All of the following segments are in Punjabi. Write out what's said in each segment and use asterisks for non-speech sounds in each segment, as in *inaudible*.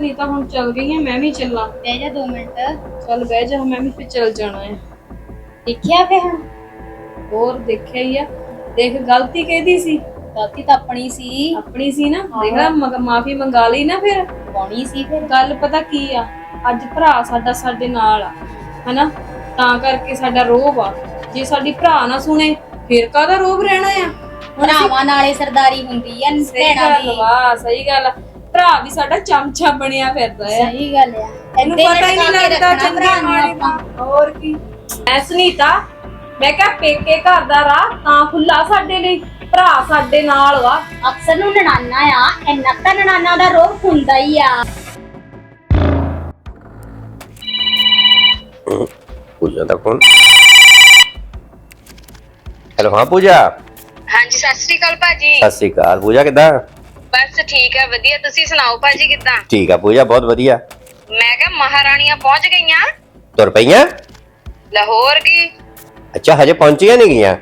ਸੁਨੀਤਾ ਹੁਣ ਚੱਲ ਗਈ ਹੈ ਮੈਂ ਵੀ ਚੱਲਾਂ। ਬਹਿ ਜਾ 2 ਮਿੰਟ। ਚੱਲ ਬਹਿ ਜਾ ਮੈਂ ਵੀ ਫਿਰ ਚੱਲ ਜਾਣਾ ਹੈ। ਦੇਖਿਆ ਫੇ ਹੁਣ? ਹੋਰ ਦੇਖਿਆ ਹੀ ਆ। ਦੇਖ ਗਲਤੀ ਕਿਹਦੀ ਸੀ? ਗਲਤੀ ਤਾਂ ਆਪਣੀ ਸੀ। ਆਪਣੀ ਸੀ ਨਾ? ਦੇਖ ਲਾ ਮਾਫੀ ਮੰਗਾ ਲਈ ਨਾ ਫਿਰ। ਪਾਉਣੀ ਸੀ ਫਿਰ। ਗੱਲ ਪਤਾ ਕੀ ਆ? ਅੱਜ ਭਰਾ ਸਾਡਾ ਸਾਡੇ ਨਾਲ ਆ ਹਨਾ? ਤਾਂ ਕਰਕੇ ਸਾਡਾ ਰੋਬ ਆ। ਜੇ ਸਾਡੀ ਭਰਾ ਨਾ ਸੁਣੇ ਫਿਰ ਕਾਹਦਾ ਰੋਬ ਰਹਿਣਾ ਆ? ਭਰਾਵਾਂ ਨਾਲੇ ਸਰਦਾਰੀ ਹੁੰਦੀ ਆ ਭੈਣਾਂ ਗੱਲ ਦੀ ਵਾ ਸਹੀ ਗੱਲ ਆ। ਭਰਾ ਵੀ ਸਾਡਾ ਚਮਚਾ ਬਣਿਆ ਫਿਰਦਾ ਆ। ਸਹੀ ਗੱਲ ਆ। ਇਹਨੂੰ ਪਤਾ ਹੀ ਨਹੀਂ ਲੱਗਦਾ ਚੰਗੇ ਮਾੜੇ ਆਪਾਂ। ਦਾ ਹੋਰ ਕੀ? ਐ ਸੁਨੀਤਾ ਮੈਂ ਕਿਹਾ ਪੇਕੇ ਘਰ ਦਾ ਰਾਹ ਤਾਂ ਖੁੱਲਾ ਸਾਡੇ ਲਈ। ਭਰਾ ਸਾਡੇ ਨਾਲ ਵਾ। ਅਕਸਰ ਨੂੰ ਨਨਾਨਾ ਆ ਇੰਨਾ ਤਾਂ ਨਨਾਨਾ ਦਾ ਰੋਗ ਹੁੰਦਾ ਹੀ ਆ। ਪੂਜਾ ਦਾ ਕੌਣ ਹੈਲੋ ਹਾਂ ਪੂਜਾ। ਹਾਂਜੀ ਸਤਿ ਸ੍ਰੀ ਅਕਾਲ ਭਾਜੀ। ਸਤਿ ਸ਼੍ਰੀ ਅਕਾਲ। ਪੂਜਾ ਕਿੱਦਾਂ? ਬਸ ਠੀਕ ਹੈ ਵਧੀਆ। ਤੁਸੀਂ ਸੁਣਾਓ ਭਾਜੀ ਕਿੱਦਾਂ? ਠੀਕ ਆ ਪੂਜਾ ਬਹੁਤ ਵਧੀਆ। ਮੈਂ ਕਿਹਾ ਮਹਾਰਾਣੀਆਂ ਪਹੁੰਚ ਗਈਆਂ? ਤੁਰ ਪਈਆਂ? ਲਾਹੌਰ ਕੀ? ਅੱਛਾ ਹਜੇ ਪਹੁੰਚੀਆਂ ਨਹੀਂ ਗਈਆਂ?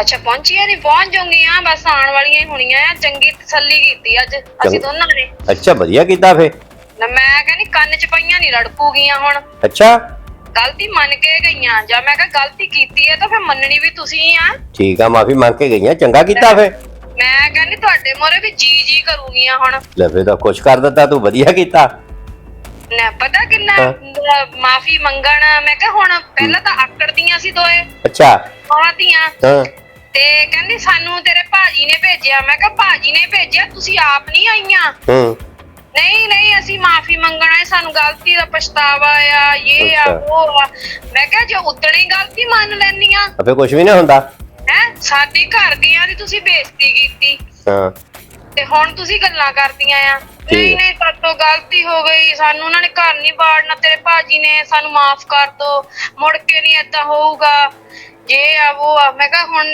ਅੱਛਾ ਪਹੁੰਚੀਆਂ ਨਹੀਂ ਪਹੁੰਚ ਜਾਊਂਗੀਆਂ। ਬਸ ਆਉਣ ਵਾਲੀਆਂ ਹੀ ਹੋਣੀਆਂ ਆ। ਚੰਗੀ ਤਸੱਲੀ ਕੀਤੀ ਅੱਜ ਅਸੀਂ। ਦੋਨਾਂ ਨੇ। ਅੱਛਾ ਵਧੀਆ ਕੀਤਾ ਫੇ ਨਾ ਮੈਂ ਕਹਿੰਦੀ ਕੰਨ ਚ ਪਈਆਂ ਨਹੀਂ ਰੜਕੂਗੀਆਂ ਹੁਣ। ਅੱਛਾ। ਗਲਤੀ ਮੰਨ ਕੇ ਗਈਆਂ। ਜਾਂ ਮੈਂ ਕਿਹਾ ਗਲਤੀ ਕੀਤੀ ਹੈ ਤਾਂ ਫਿਰ ਮੰਨਣੀ ਵੀ ਤੁਸੀਂ ਆ। ਠੀਕ ਆ ਮਾਫੀ ਮੰਗ ਕੇ ਗਈਆਂ। ਚੰਗਾ ਕੀਤਾ ਫੇ ਮੈਂ ਕਹਿੰਦੀ ਤੁਹਾਡੇ ਮੋਰੇ ਵੀ ਜੀ ਜੀ ਕਰੂਗੀਆਂ ਹੁਣ। ਲੈ ਫੇ ਤਾਂ ਕੁਛ ਕਰ ਦਿੱਤਾ ਤੂੰ ਵਧੀਆ ਕੀਤਾ। ਨਾ ਪਤਾ ਕਿੰਨਾ ਹਾਂ। ਮਾਫੀ ਮੰਗਣ ਮੈਂ ਕਿਹਾ ਹੁਣ ਪਹਿਲਾਂ ਤਾਂ ਆਕੜਦੀਆਂ ਸੀ ਦੋਏ। ਅੱਛਾ। ਆਦੀਆਂ ਹਾਂ। ਤੇ ਕਹਿੰਦੀ ਸਾਨੂੰ ਤੇਰੇ ਭਾਜੀ ਨੇ ਭੇਜਿਆ ਮੈਂ ਕਿਹਾ ਭਾਜੀ ਨੇ ਭੇਜਿਆ ਤੁਸੀਂ ਆਪ ਨਹੀਂ ਆਈਆਂ। ਹੂੰ। ਨਹੀਂ ਨਹੀਂ ਅਸੀਂ ਮਾਫੀ ਮੰਗਣਾ ਹੈ ਸਾਨੂੰ ਗਲਤੀ ਦਾ ਪਛਤਾਵਾ ਆ ਇਹ ਆ ਅੱਛਾ। ਉਹ ਆ। ਮੈਂ ਕਿਹਾ ਜੇ ਉਤਣੀ ਗਲਤੀ ਮੰਨ ਲੈਣੀਆਂ ਅਬੇ ਕੁਛ ਵੀ ਨਾ ਹੁੰਦਾ। ਸਾਡੇ ਘਰ ਦੀਆਂ ਦੀ ਤੁਸੀਂ ਬੇਇੱਜ਼ਤੀ ਕੀਤੀ। ਹਾਂ। ਤੇ ਹੁਣ ਤੁਸੀਂ ਗੱਲਾਂ ਕਰਦੀਆਂ ਆ। ਨਹੀਂ। ਨਹੀਂ ਸਾਤੋਂ ਗਲਤੀ ਹੋ ਗਈ। ਸਾਨੂੰ ਉਹਨਾਂ ਨੇ ਘਰ ਨਹੀਂ ਬਾੜਨਾ ਤੇਰੇ ਭਾਜੀ ਨੇ ਸਾਨੂੰ ਮਾਫ ਕਰ ਦੋ। ਮੁੜ ਕੇ ਨਹੀਂ ਏਦਾਂ ਹੋਊਗਾ। ਜੇ ਆ ਉਹ ਆ। ਮੈਂ ਕਿਹਾ ਹੁਣ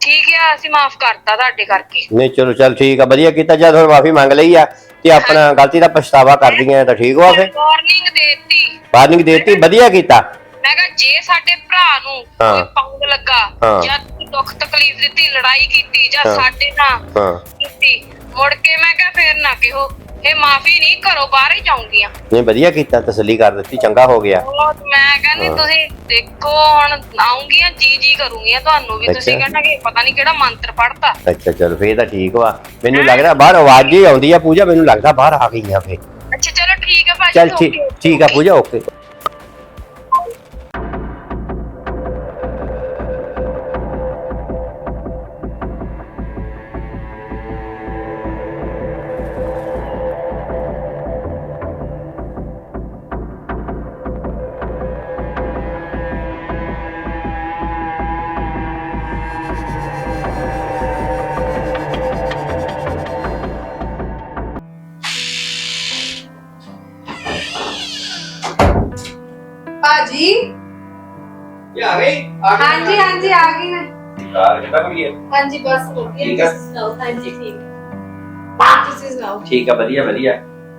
ਠੀਕ ਆ ਅਸੀਂ ਮਾਫ ਕਰਤਾ ਤੁਹਾਡੇ ਕਰਕੇ। ਨਹੀਂ ਚਲੋ ਚੱਲ ਠੀਕ ਆ। ਵਧੀਆ ਕੀਤਾ। ਜਦ ਹੁਣ ਮਾਫੀ ਮੰਗ ਲਈ ਆ ਤੇ ਆਪਣਾ ਗਲਤੀ ਦਾ ਪਛਤਾਵਾ ਕਰਦੀਆਂ ਤਾਂ ਠੀਕ ਹੋ ਫੇ ਵਾਰਨਿੰਗ ਦੇਤੀ। ਵਾਰਨਿੰਗ ਦੇਤੀ ਵਧੀਆ ਕੀਤਾ। ਮੈਂ ਕਿਹਾ ਜੇ ਸਾਡੇ ਭਰਾ ਨੂੰ ਹਾਂ। ਕੋਈ ਪੰਗ ਲੱਗਾ ਹਾਂ। ਜਾਂ ਦੁੱਖ ਤਕਲੀਫ ਦਿੱਤੀ ਲੜਾਈ ਕੀਤੀ ਜਾਂ ਹਾਂ। ਸਾਡੇ ਨਾਲ ਹਾਂ। ਕੀਤੀ। ਮੁੜ ਕੇ ਮੈਂ ਕਿਹਾ ਫੇਰ ਨਾ ਕਿਹੋ ਇਹ ਮਾਫੀ ਨਹੀਂ ਘਰੋਂ ਬਾਹਰ ਹੀ ਜਾਊਂਗੀਆਂ। ਨਹੀਂ ਵਧੀਆ ਕੀਤਾ ਤਸੱਲੀ ਕਰ ਦਿੱਤੀ ਚੰਗਾ ਹੋ ਗਿਆ। ਬਹੁਤ ਮੈਂ ਕਹਿੰਦੀ ਹਾਂ। ਤੁਸੀਂ ਦੇਖੋ ਹੁਣ ਆਉਂਗੀਆਂ ਜੀ ਜੀ ਕਰੂੰਗੀਆਂ ਤੁਹਾਨੂੰ ਵੀ। ਤੁਸੀਂ ਅੱਛਾ। ਕਹਿਣਾ ਕਿ ਪਤਾ ਨਹੀਂ ਕਿਹੜਾ ਮੰਤਰ ਪੜਤਾ ਅੱਛਾ ਚਲ ਫੇਰ ਤਾਂ ਠੀਕ ਵਾ। ਮੈਨੂੰ ਲੱਗਦਾ ਬਾਹਰ ਆਵਾਜ਼ ਹੀ ਆਉਂਦੀ ਆ ਪੂਜਾ ਮੈਨੂੰ ਲੱਗਦਾ ਬਾਹਰ ਆ ਗਈਆਂ ਫੇ ਅੱਛਾ ਚਲੋ ਠੀਕ ਹੈ ਭਾਜੀ ਚਲ ਠੀਕ okay, ਠੀਕ ਆ okay. ਪੂਜਾ ਓਕੇ ਹਾਂਜੀ ਬਸ ਵਧੀਆ ਠੀਕ ਆ। ਤੁਸੀਂ ਸੁਣਾਓ ਹਾਂਜੀ ਠੀਕ। ਹਾਂ, ਤੁਸੀਂ ਸੁਣਾਓ। ਠੀਕ ਆ ਵਧੀਆ ਵਧੀਆ।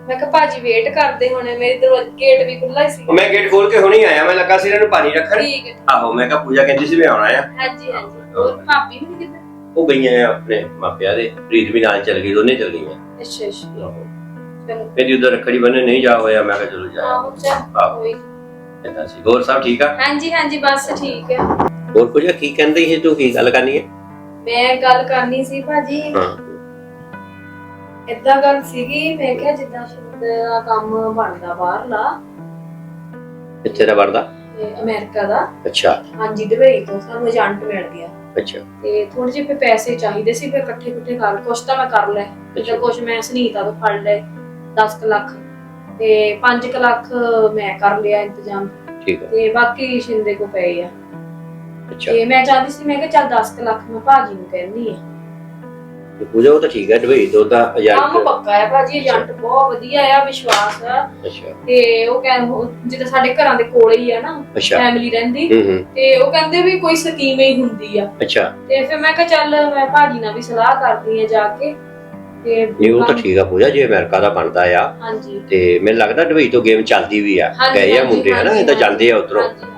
ਮੈਂ ਕਿਹਾ ਭਾਜੀ ਵੇਟ ਕਰਦੇ ਹੋਣੇ ਮੇਰੇ ਦਰਵਾਜ਼ੇ ਗੇਟ ਵੀ ਖੁੱਲਾ ਹੀ ਸੀ। ਮੈਂ ਗੇਟ ਖੋਲ ਕੇ ਹੁਣੇ ਆਇਆ ਮੈਂ ਲੱਗਾ ਸੀ ਇਹਨਾਂ ਨੂੰ ਪਾਣੀ ਰੱਖਣ। ਠੀਕ ਹੈ ਆਹੋ ਮੈਂ ਕਿਹਾ ਪੂਜਾ ਕਹਿੰਦੀ ਸੀ ਮੈਂ ਆਉਣਾ ਆ। ਹਾਂਜੀ ਹਾਂਜੀ। ਹੋਰ ਭਾਬੀ ਵੀ ਕਿੱਥੇ ਉਹ ਗਈਆਂ ਆ ਆਪਣੇ ਮਾਪਿਆਂ ਦੇ ਪ੍ਰੀਤ ਵੀ ਨਾਲ ਚੱਲ ਗਈ ਦੋਨੇ ਚੱਲ ਗਈਆਂ। ਅੱਛਾ ਅੱਛਾ। ਚਲੋ। ਕਹਿੰਦੀ ਉਧਰ ਰੱਖੜੀ ਬੰਨੇ ਨਹੀਂ ਜਾ ਹੋਇਆ ਮੈਂ ਕਿਹਾ ਚਲੋ ਜਾ। ਆਹੋ ਚੱਲ ਆਹੋ। ਕੋਈ ਏਦਾਂ ਸੀ। ਹੋਰ ਸਭ ਠੀਕ ਆ? ਹਾਂਜੀ ਹਾਂਜੀ ਬਸ ਠੀਕ ਹੈ ਹੋਰ ਪੂਜਾ ਕੀ ਕਹਿੰਦੀ ਸੀ ਤੂੰ? ਕੀ ਗੱਲ ਕਰਨੀ ਹੈ ਮੈਂ ਗੱਲ ਕਰਨੀ ਸੀ ਭਾਜੀ। ਹਾਂ। ਏਦਾਂ ਗੱਲ ਸੀਗੀ ਮੈਂ ਕਿਹਾ ਜਿੱਦਾਂ ਸ਼ੁਰੂ ਦਾ ਕੰਮ ਬਣਦਾ ਬਾਹਰਲਾ। ਕਿੱਥੇ ਦਾ ਵੜਦਾ ਤੇ ਅਮਰੀਕਾ ਦਾ। ਅੱਛਾ। ਹਾਂਜੀ ਦੁਬਈ ਤੋਂ ਸਾਨੂੰ ਏਜੰਟ ਮਿਲ ਗਿਆ। ਅੱਛਾ। ਤੇ ਥੋੜੇ ਜਿਹੇ ਫਿਰ ਪੈਸੇ ਚਾਹੀਦੇ ਸੀ ਫਿਰ ਇਕੱਠੇ ਇਕੱਠੇ ਕਰ ਕੁਛ ਤਾਂ ਮੈਂ ਕਰ ਲਏ ਤੇ ਅੱਛਾ। ਕੁਛ ਮੈਂ ਸੁਨੀਤਾ ਤੋਂ ਫੜ ਲਏ 10 ਕੁ ਲੱਖ। ਤੇ 5 ਕੁ ਲੱਖ ਮੈਂ ਕਰ ਲਿਆ ਇੰਤਜ਼ਾਮ। ਠੀਕ ਆ। ਤੇ ਬਾਕੀ ਸ਼ਿੰਦੇ ਕੋ ਪਏ ਆ। ਅੱਛਾ। ਤੇ ਮੈਂ ਚਾਹਦੀ ਸੀ ਮੈਂ ਕਿਹਾ ਚੱਲ 10 ਕੁ ਲੱਖ ਮੈਂ ਭਾਜੀ ਨੂੰ ਕਹਿੰਦੀ ਆ। ਤੇ ਪੂਜਾ ਉਹ ਤਾਂ ਠੀਕ ਹੈ ਦੁਬਈ ਤੋਂ ਤਾਂ ਕੰਮ ਰੁਪਏ- ਪੱਕਾ ਆ ਭਾਜੀ ਏਜੰਟ ਬਹੁਤ ਵਧੀਆ ਆ ਵਿਸ਼ਵਾਸ ਆ। ਅੱਛਾ। ਤੇ ਉਹ ਕਹਿੰਦੇ ਜਿੱਦਾਂ ਸਾਡੇ ਘਰਾਂ ਦੇ ਕੋਲੇ ਹੀ ਆ ਨਾ ਅੱਛਾ। ਫੈਮਿਲੀ ਰਹਿੰਦੀ। ਹੂੰ ਹੂੰ। ਤੇ ਉਹ ਕਹਿੰਦੇ ਵੀ ਕੋਈ ਸਕੀਮ ਹੀ ਹੁੰਦੀ ਆ। ਅੱਛਾ। ਤੇ ਫਿਰ ਮੈਂ ਕਿਹਾ ਚੱਲ ਮੈਂ ਭਾਜੀ ਨਾਲ ਵੀ ਸਲਾਹ ਕਰਦੀ ਆ ਜਾ ਕੇ। ਤੇ ਨਹੀਂ ਉਹ ਤਾਂ ਠੀਕ ਆ ਪੂਜਾ ਜੇ ਅਮਰੀਕਾ ਦਾ ਬਣਦਾ ਆ। ਹਾਂਜੀ। ਤੇ ਮੈਨੂੰ ਲੱਗਦਾ ਦੁਬਈ ਤੋਂ ਗੇਮ ਚੱਲਦੀ ਵੀ ਆ। ਹਾਂਜੀ, ਗਏ ਆ ਹਾਂਜੀ, ਮੁੰਡੇ ਹਨਾ? ਇਹ ਤਾਂ ਜਾਂਦੇ ਆ ਉਧਰੋਂ। ਹਾਂਜੀ।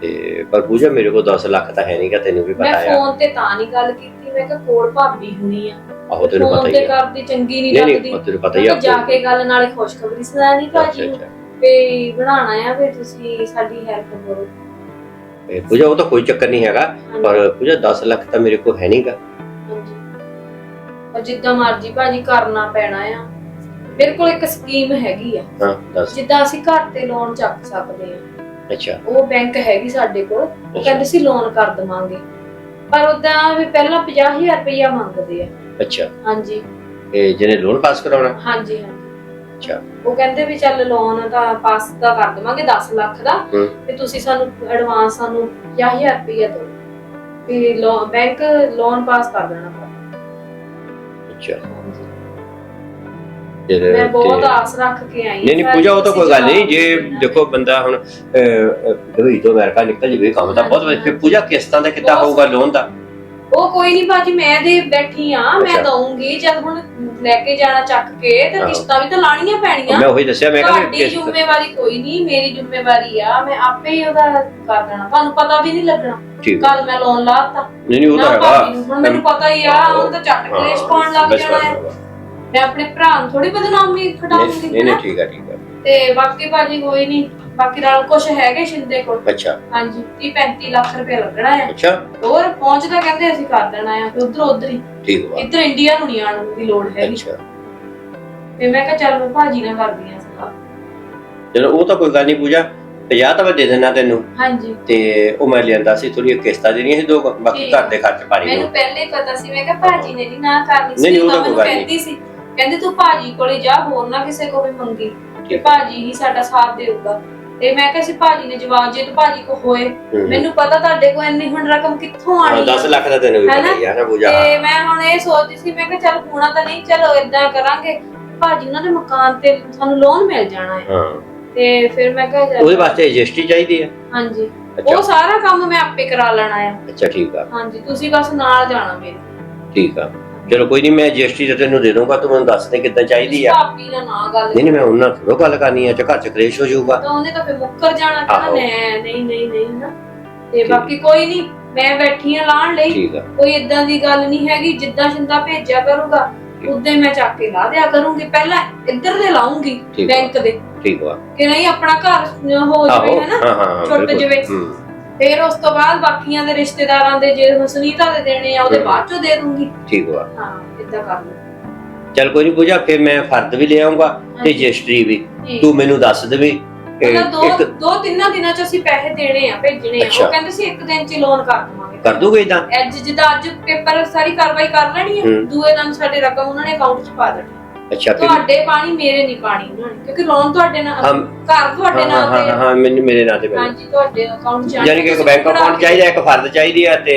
ਤੇ ਪਰ ਪੂਜਾ ਮੇਰੇ ਕੋਲ 10 ਲੱਖ ਤਾਂ ਹੈ ਨਹੀਂਗਾ ਤੈਨੂੰ ਵੀ ਮੈਂ ਪਤਾ ਆ। ਫੋਨ ਤੇ ਤਾਂ ਨਹੀਂ ਗੱਲ ਕੀਤੀ ਮੈਂ ਕਿਹਾ ਕੋਲ ਭਾਬੀ ਹੁਣੀ ਆ। ਆਹੋ ਤੈਨੂੰ ਫੋਨ ਪਤਾ ਤੇ ਹੀ ਆ। ਕਰਦੀ ਚੰਗੀ ਨਹੀਂ ਨਹੀਂ ਨਹੀਂ ਲੱਗਦੀ। ਉਹ ਤੈਨੂੰ ਪਤਾ ਹੀ ਆ ਮੈਂ ਜਾ ਕੇ ਗੱਲ ਨਾਲੇ ਖੁਸ਼ਖਬਰੀ ਸੁਣਾਣੀ ਭਾਜੀ ਅੱਛਾ ਨੂੰ ਅੱਛਾ। ਵੀ ਬਣਾਉਣਾ ਆ ਵੀ ਤੁਸੀਂ ਸਾਡੀ ਹੈਲਪ ਕਰੋ। ਇਹ ਪੂਜਾ ਉਹ ਤਾਂ ਕੋਈ ਚੱਕਰ ਨਹੀਂ ਹੈਗਾ ਪਰ ਪੂਜਾ 10 ਲੱਖ ਤਾਂ ਮੇਰੇ ਕੋਲ ਹੈ ਨਹੀਂਗਾ ਹਾਂਜੀ। ਪਰ ਜਿੱਦਾਂ ਮਰਜ਼ੀ ਭਾਜੀ ਕਰਨਾ ਪੈਣਾ ਆ। ਮੇਰੇ ਕੋਲ ਇੱਕ ਸਕੀਮ ਹੈਗੀ ਆ। ਹਾਂ ਦੱਸ। ਜਿੱਦਾਂ ਅਸੀਂ ਘਰ ਤੇ ਲੋਨ ਚੱਕ ਸਕਦੇ ਆ। ਅੱਛਾ। ਉਹ ਬੈਂਕ ਹੈਗੀ ਸਾਡੇ ਕੋਲ ਉਹ ਕਹਿੰਦੇ ਸੀ ਲੋਨ ਕਰ ਦਵਾਂਗੇ। ਪਰ ਉਦਾਂ ਵੀ ਪਹਿਲਾਂ 50000 ਰੁਪਇਆ ਮੰਗਦੇ ਆ। ਅੱਛਾ। ਹਾਂਜੀ। ਇਹ ਜਿਹਨੇ ਲੋਨ ਪਾਸ ਕਰਾਉਣਾ? ਹਾਂਜੀ ਹਾਂਜੀ। ਅੱਛਾ। ਉਹ ਕਹਿੰਦੇ ਵੀ ਚੱਲ ਲੋਨ ਦਾ ਪਾਸ ਦਾ ਕਰ ਦਵਾਂਗੇ 10 ਲੱਖ ਦਾ। ਹੂੰ। ਤੇ ਤੁਸੀਂ ਸਾਨੂੰ ਐਡਵਾਂਸ ਸਾਨੂੰ 50000 ਰੁਪਇਆ ਦਿਓ। ਵੀ ਲੋਨ ਬੈਂਕ ਲੋਨ ਪਾਸ ਕਰ ਦੇਣਾ ਅੱਛਾ। ਫਿਰ ਮੈਂ ਬਹੁਤ ਤੇ- ਆਸ ਰੱਖ ਕੇ ਆਈ ਨਹੀਂ ਪੂਜਾ ਉਹ ਤਾਂ ਕੋਈ ਗੱਲ ਨਹੀਂ ਜੇ। ਦੇਖੋ ਬੰਦਾ ਹੁਣ ਦੁਬਈ ਤੋਂ ਅਮਰੀਕਾ ਨਿਕਲ ਜਵੇ ਕੰਮ ਤਾਂ ਬਹੁਤ ਵਧੀਆ। ਫਿਰ ਪੂਜਾ ਕਿਸ਼ਤਾਂ ਦਾ ਕਿੱਦਾਂ ਬਹੁਤ ਹੋਊਗਾ ਲੋਨ ਦਾ? ਉਹ ਕੋਈ ਨਹੀਂ ਬਾਜੀ ਮੈਂ ਦੇ ਬੈਠੀ ਆ ਮੈਂ ਅੱਛਾ। ਦਊਂਗੀ ਜਦ ਹੁਣ ਲੈ ਕੇ ਜਾਣਾ ਚੱਕ ਕੇ ਤੇ ਆਹੋ। ਕਿਸ਼ਤਾਂ ਵੀ ਤਾਂ ਲਾਣੀਆਂ ਪੈਣੀਆਂ। ਮੈਂ ਉਹੀ ਦੱਸਿਆ ਮੈਂ ਤੁਹਾਡੀ ਕਿਸ਼ਤ ਜ਼ਿੰਮੇਵਾਰੀ ਕੋਈ ਨਹੀਂ ਮੇਰੀ ਜ਼ਿੰਮੇਵਾਰੀ ਆ ਮੈਂ ਆਪੇ ਹੀ ਉਹਦਾ ਕਰ ਦੇਣਾ। ਤੁਹਾਨੂੰ ਪਤਾ ਵੀ ਨਹੀਂ ਲੱਗਣਾ। ਠੀਕ। ਕੱਲ ਮੈਂ ਲੋਨ ਲਾਤਾ ਨਹੀਂ ਨਹੀਂ ਉਹ ਤਾਂ ਨਾ ਹੈਗਾ। ਭਾਬੀ ਨੂੰ, ਹੁਣ ਮੈਨੂੰ ਪਤਾ ਹੀ ਆ ਹੁਣ ਤਾਂ ਝੱਟ ਕਲੇਸ਼ ਪਾਉਣ ਲੱਗ ਜਾਣਾ ਹੈ। ਮੈਂ ਆਪਣੇ ਭਰਾ ਨੂੰ ਥੋੜੀ ਬਦਨਾਮੀ ਖਟਾਉਂਗੀ ਨਹੀਂ ਨਹੀਂ ਠੀਕ ਹੈ ਠੀਕ ਹੈ ਤੇ ਬਾਕੀ ਭਾਜੀ ਕੋਈ ਨਹੀਂ ਬਾਕੀ ਨਾਲ ਕੁਝ ਹੈਗੇ ਸ਼ਿੰਦੇ ਕੋਲ। ਅੱਛਾ। ਹਾਂਜੀ 30 35 ਲੱਖ ਰੁਪਏ ਲੱਗਣਾ ਹੈ ਅੱਛਾ। ਹੋਰ ਪਹੁੰਚਦਾ ਕਹਿੰਦੇ ਅਸੀਂ ਕਰ ਦੇਣਾ ਆ ਤੇ ਉਧਰ ਉਧਰ ਹੀ। ਠੀਕ ਵਾ ਇੱਧਰ ਇੰਡੀਆ ਨੂੰ ਨਹੀਂ ਆਉਣ ਦੀ ਲੋੜ ਹੈਗੀ। ਅੱਛਾ। ਤੇ ਮੈਂ ਕਿਹਾ ਚੱਲ ਭਾਜੀ ਨਾਲ ਕਰਦੀ ਆ ਸਲਾਹ। ਚਲੋ ਉਹ ਤਾਂ ਕੋਈ ਗੱਲ ਨਹੀਂ ਪੂਜਾ 50 ਤਾਂ ਮੈਂ ਦੇ ਦੇਣਾ ਤੈਨੂੰ। ਹਾਂਜੀ। ਤੇ ਉਹ ਮੈਂ ਲਿਆਂਦਾ ਸੀ ਥੋੜੀ ਕਿਸ਼ਤਾਂ ਦੇਣੀਆਂ ਸੀ ਦੋ ਬਾਕੀ। ਘਰ ਦੇ ਖਰਚ ਪਾਣੀ ਮੈਨੂੰ ਨੂੰ। ਪਹਿਲੇ ਹੀ ਪਤਾ ਸੀ ਮੈਂ ਕਿਹਾ ਭਾਜੀ ਨੇ ਨਹੀਂ ਨਾ ਕਰਨੀ ਨਹੀਂ, ਨਹੀਂ, ਉਹ ਤਾਂ ਮੈਨੂੰ ਕੋਈ ਗੱਲ ਨਹੀਂ। ਕਹਿੰਦੀ ਸੀ। ਕਹਿੰਦੀ ਤੂੰ ਭਾਜੀ ਕੋਲੇ ਜਾ ਹੋਰ ਨਾ ਕਿਸੇ ਕੋਲ ਵੀ ਮੰਗੀ ਠੀਕ। ਭਾਜੀ ਹੀ ਸਾਡਾ ਸਾਥ ਦੇਊਗਾ। ਤੇ ਮੈਂ ਕਿਹਾ ਸੀ ਭਾਜੀ ਨੇ ਜਵਾਬ ਜੇ ਤੂੰ ਭਾਜੀ ਕੋ ਹੋਏ। ਮੈਨੂੰ ਪਤਾ ਤੁਹਾਡੇ ਕੋਲ ਇੰਨੀ ਹੁਣ ਰਕਮ ਕਿੱਥੋਂ ਆਣੀ 10 ਲੱਖ ਦਾ ਤੈਨੂੰ ਵੀ ਪਤਾ ਹੀ ਆ ਨਾ ਪੂਜਾ ਤੇ ਮੈਂ ਹੁਣ ਇਹ ਸੋਚਦੀ ਸੀ ਮੈਂ ਕਿਹਾ ਚੱਲ ਹੋਣਾ ਤਾਂ ਨਹੀਂ ਚਲੋ ਇਦਾਂ ਕਰਾਂਗੇ। ਭਾਜੀ ਉਹਨਾਂ ਦੇ ਮਕਾਨ ਤੇ ਸਾਨੂੰ ਲੋਨ ਮਿਲ ਜਾਣਾ ਹੈ। ਹਾਂ। ਤੇ ਫਿਰ ਮੈਂ ਕਿਹਾ ਚੱਲ- ਉਹਦੇ ਵਾਸਤੇ ਰਜਿਸਟਰੀ ਚਾਹੀਦੀ ਹੈ ਹਾਂਜੀ। ਅੱਛਾ। ਉਹ ਸਾਰਾ ਕੰਮ ਮੈਂ ਆਪੇ ਕਰਾ ਲੈਣਾ ਆ। ਅੱਛਾ ਠੀਕ ਆ। ਹਾਂਜੀ ਤੁਸੀਂ ਬਸ ਨਾਲ ਜਾਣਾ ਮੇਰੇ। ਠੀਕ ਆ। ਚਲੋ ਕੋਈ ਨਹੀਂ ਮੈਂ ਰਜਿਸਟਰੀ ਤੇ ਤੈਨੂੰ ਦੇ ਦੂੰਗਾ ਤੂੰ ਮੈਨੂੰ ਦੱਸ ਦੇ ਕਿੱਦਾਂ ਚਾਹੀਦੀ ਆ। ਭਾਬੀ ਨਾਲ ਨਾ ਗੱਲ ਨਹੀਂ ਨਹੀਂ ਮੈਂ ਉਹਨਾਂ ਥੋੜ੍ਹਾ ਗੱਲ ਕਰਨੀ ਆ ਚ ਘਰ ਚ ਕਲੇਸ਼ ਹੋ ਜਾਊਗਾ। ਤਾਂ ਉਹਨੇ ਤਾਂ ਫਿਰ ਮੁੱਕਰ ਜਾਣਾ ਕਹਿੰਦਾ ਆਹੋ। ਨਹੀਂ ਨਹੀਂ ਨਹੀਂ ਨਹੀਂ ਨਾ। ਤੇ। ਬਾਕੀ ਕੋਈ ਨਹੀਂ ਮੈਂ ਬੈਠੀ ਆ ਲਾਣ ਲਈ। ਠੀਕ ਆ। ਕੋਈ ਇਦਾਂ ਦੀ ਗੱਲ ਨਹੀਂ ਹੈਗੀ ਜਿੱਦਾਂ ਸ਼ਿੰਦਾ ਭੇਜਿਆ ਕਰੂਗਾ ਉਦੋਂ ਮੈਂ ਚੱਕ ਕੇ ਲਾ ਦਿਆ ਕਰੂੰਗੀ। ਪਹਿਲਾਂ ਇੱਧਰ ਦੇ ਲਾਉਂਗੀ ਠੀਕ ਆ। ਬੈਂਕ ਦੇ। ਠੀਕ ਵਾ ਕਿ ਨਹੀਂ ਆਪਣਾ ਘਰ ਹੋ ਜਾਵੇ ਹੈ ਨਾ? ਹਾਂ ਹਾਂ ਹਾਂ, ਛੁੱਟ ਬਿਲਕੁਲ। ਜਾਵੇ। ਹੂੰ, ਫਿਰ ਉਸ ਤੋਂ ਬਾਅਦ ਬਾਕੀਆਂ ਦੇ ਰਿਸ਼ਤੇਦਾਰਾਂ ਦੇ ਜੇ ਹੁਣ ਸੁਨੀਤਾ ਦੇ ਦੇਣੇ ਆ ਉਹਦੇ। ਬਾਅਦ ਚੋਂ ਦੇ ਦੂੰਗੀ। ਠੀਕ ਵਾ। ਹਾਂ ਇਦਾਂ ਕਰ ਲਓ। ਚਲ ਕੋਈ ਨਹੀਂ ਪੂਜਾ ਫਿਰ ਮੈਂ ਫਰਦ ਵੀ ਲੈ ਆਉਂਗਾ ਤੇ ਰਜਿਸਟਰੀ ਵੀ। ਤੂੰ ਮੈਨੂੰ ਦੱਸ ਦੇਵੀਂ ਕਿ ਦੋ ਇੱਕ ਦੋ ਤਿੰਨਾਂ ਦਿਨਾਂ ਚ ਅਸੀਂ ਪੈਸੇ ਦੇਣੇ ਆ ਭੇਜਣੇ ਆ। ਅੱਛਾ। ਉਹ ਕਹਿੰਦੇ ਸੀ ਇੱਕ ਦਿਨ ਚ ਲੋਨ ਕਰ ਦਵਾਂਗੇ। ਕਰ ਦੂਗੇ ਇਦਾਂ ਅੱਜ ਜਿੱਦਾਂ ਅੱਜ ਪੇਪਰ ਸਾਰੀ ਕਾਰਵਾਈ ਕਰ ਲੈਣੀ ਹੈ। ਦੂਏ ਦਿਨ ਸਾਡੇ ਰਕਮ ਉਹਨਾਂ ਨੇ ਅਕਾਊਂਟ 'ਚ ਪਾ ਦੇਣੀ। ਅੱਛਾ ਫਿਰ ਤੁਹਾਡੇ ਪਾਣੀ ਮੇਰੇ ਨਹੀਂ ਪਾਣੀ ਉਹਨਾਂ ਨੇ ਕਿਉਂਕਿ ਲੋਨ ਤੁਹਾਡੇ ਨਾਲ ਹਾਂ। ਘਰ ਤੁਹਾਡੇ ਹਾਂ ਨਾਲ ਹਾਂ ਤੇ ਹਾਂ ਹਾਂ ਮੈਨੂੰ ਮੇਰੇ ਨਾਂ ਤੇ ਪੈਣਾ ਹਾਂਜੀ ਤੁਹਾਡੇ ਅਕਾਊਂਟ 'ਚ ਯਾਨੀ ਕਿ ਇੱਕ ਬੈਂਕ ਅਕਾਊਂਟ ਚਾਹੀਦਾ ਇੱਕ ਫਰਦ ਚਾਹੀਦੀ ਆ ਤੇ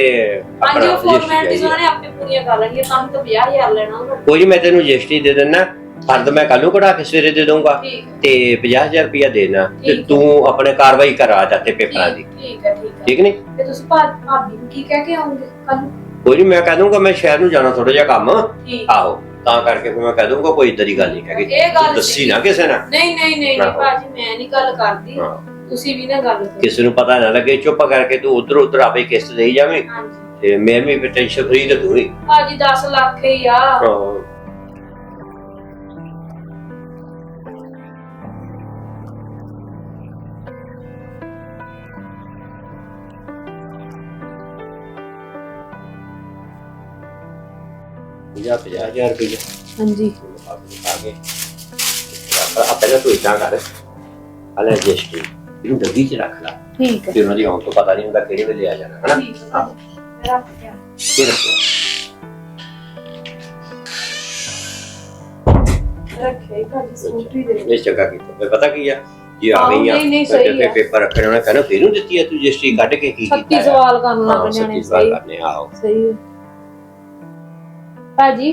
ਹਾਂਜੀ ਉਹ ਰਜਿਸਟਰੀ ਫਾਰਮੈਲਿਟੀਜ਼ ਚਾਹੀਦੀ ਨੇ ਆਪੇ ਪੂਰੀਆਂ ਕਰ ਲੈਣੀਆਂ ਤਾਂ ਹੀ ਤਾਂ 50000 ਲੈਣਾ ਉਹਨਾਂ ਨੇ। ਕੋਈ ਮੈਂ ਤੈਨੂੰ ਰਜਿਸਟਰੀ ਦੇ ਦਿੰਦਾ ਫਰਦ ਮੈਂ ਕੱਲ ਨੂੰ ਕਢਾ ਕੇ ਸਵੇਰੇ ਦੇ ਦਊਂਗਾ ਠੀਕ ਹੈ। ਤੇ 50000 ਰੁਪਇਆ ਦੇਣਾ ਤੇ ਠੀਕ। ਤੂੰ ਆਪਣੇ ਕਾਰਵਾਈ ਕਰਾ ਜਾਂਦੇ ਪੇਪਰਾਂ ਦੀ। ਠੀਕ- ਠੀਕ ਹੈ ਠੀਕ ਹੈ। ਠੀਕ ਨਹੀਂ ਤੇ ਤੁਸੀਂ ਭਾ- ਭਾਬੀ ਨੂੰ ਕੀ ਕਹਿ ਕੇ ਆਉਂਗੇ ਕੱਲ ਕੋਈ ਨਹੀਂ ਮੈਂ ਕਹਿ ਦੂੰਗਾ ਮੈਂ ਸ਼ਹਿਰ ਨੂੰ ਜਾਣਾ ਥੋੜਾ ਜਿਹਾ ਕੰਮ। ਠੀਕ। ਆਹੋ। ਤਾਂ ਕਰਕੇ ਫਿਰ ਮੈਂ ਕਹਿ ਦੂੰਗਾ ਕੋਈ ਇਦਾਂ ਦੀ ਗੱਲ ਨਹੀਂ ਕਹਿ ਇਹ ਗੱਲ ਦੱਸੀ ਨਾ ਕਿਸੇ ਨੇ ਨਹੀਂ ਨਹੀਂ ਨਹੀਂ ਨਹੀਂ ਭਾਜੀ ਮੈਂ ਨਹੀਂ ਗੱਲ ਕਰਦੀ। ਤੁਸੀਂ ਵੀ ਨਾ ਗੱਲ ਕਰੋ। ਕਿਸੇ ਨੂੰ ਪਤਾ ਨਾ ਲੱਗੇ ਚੁੱਪ ਕਰਕੇ ਤੂੰ ਉਧਰ ਉਧਰ ਆਪੇ ਕਿਸ਼ਤ ਦੇਈ ਜਾਵੇਂ। ਤੇ ਮੈਂ ਵੀ ਫਿਰ ਫਰੀ ਤੇ ਤੂੰ ਭਾਜੀ 10 ਲੱਖ ਹੀ ਆ। ਹਾਂ। 50 50000 ਰੁਪਏ ਹਾਂਜੀ। ਆ ਗਏ ਆ ਪਹਿਲਾਂ ਤੂੰ ਇਦਾਂ ਕਰ ਹਲੇ ਜੇਸ਼ ਕੀ ਇਹਨੂੰ ਡੱਬੀ ਚ ਰੱਖ ਲੈ। ਠੀਕ ਹੈ। ਤੇ ਉਹਨਾਂ ਦੀ ਆਉਣ ਤੋਂ ਪਤਾ ਨਹੀਂ ਹੁੰਦਾ ਕਿਹੜੇ ਵੇਲੇ ਆ ਜਾਣਾ ਹਨਾ? ਹਾਂ। ਰੱਖ ਗਿਆ ਇਹ ਰੱਖ। ਰੱਖੇ ਕਾਲੀ ਸਕੂਟਰੀ ਦੇ ਇਹ ਚੰਗਾ ਕੀਤਾ। ਮੈਂ ਪਤਾ ਕੀ ਆ? ਜੀ ਆ ਗਈ ਆ। ਤੇ ਪੇਪਰ ਰੱਖਣੇ ਉਹਨੇ ਕਹਿੰਦਾ ਫੇਰ ਨੂੰ ਦਿੱਤੀ ਆ ਤੂੰ ਰਜਿਸਟਰੀ ਕੱਢ ਕੇ ਕੀ ਕੀਤਾ 36 ਸਵਾਲ ਕਰਨ ਲੱਗ ਜਾਣੇ ਸਹੀ। ਸਹੀ ਭਾਜੀ